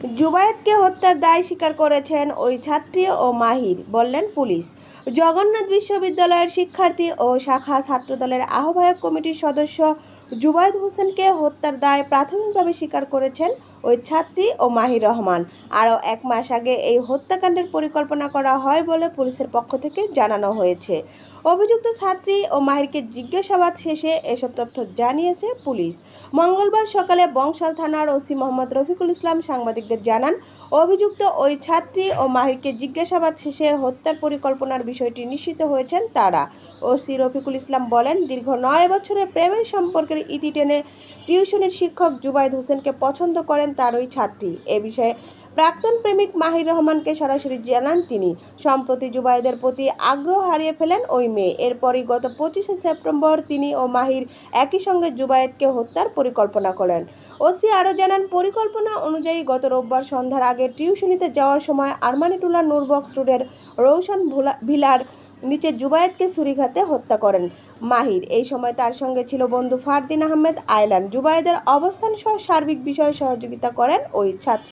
জুবায়েদকে হত্যার দায় স্বীকার করেছেন ওই ছাত্রী ও মাহির, বললেন পুলিশ। জগন্নাথ বিশ্ববিদ্যালয়ের শিক্ষার্থী ও শাখা ছাত্রদলের আহ্বায়ক কমিটির সদস্য জুবায়েদ হোসেনকে হত্যার দায় প্রাথমিকভাবে স্বীকার করেছেন ওই ছাত্রী ও মাহির রহমান। আরও এক মাস আগে এই হত্যাকাণ্ডের পরিকল্পনা করা হয় বলে পুলিশের পক্ষ থেকে জানানো হয়েছে। অভিযুক্ত ছাত্রী ও মাহিরকে জিজ্ঞাসাবাদ শেষে এসব তথ্য জানিয়েছে পুলিশ। মঙ্গলবার সকালে বংশাল থানার ওসি মোহাম্মদ রফিকুল ইসলাম সাংবাদিকদের জানান, অভিযুক্ত ওই ছাত্রী ও মাহিরকে জিজ্ঞাসাবাদ শেষে হত্যার পরিকল্পনার বিষয়টি নিশ্চিত হয়েছেন তারা। ওসি রফিকুল ইসলাম বলেন, দীর্ঘ নয় বছরের প্রেমের সম্পর্কের ইতি টেনে টিউশনের শিক্ষক জুবাইদ হোসেনকে পছন্দ করেন তার ওই ছাত্রী। এ বিষয়ে প্রাক্তন প্রেমিক মাহির রহমানকে সরাসরি জানান তিনি। সম্প্রতি জুবাইদের প্রতি আগ্রহ হারিয়ে ফেলেন ওই মেয়ে। এরপরই গত পঁচিশে সেপ্টেম্বর তিনি ও মাহির একই সঙ্গে জুবায়েদকে হত্যার পরিকল্পনা করেন। ওসি আরও জানান, পরিকল্পনা অনুযায়ী গত রোববার সন্ধ্যার আগে টিউশনিতে যাওয়ার সময় আরমানিটুলা নূরবক্স রোডের রৌশন ভুলা- ভিলার নিচে জুবায়েদকে ছুরিঘাতে হত্যা করেন মাহির। এই সময় তার সঙ্গে ছিল বন্ধু ফারদিন আহমেদ আয়লান জুবায়েদের অবস্থান সহ সার্বিক বিষয়ে সহযোগিতা করেন ওই ছাত্র।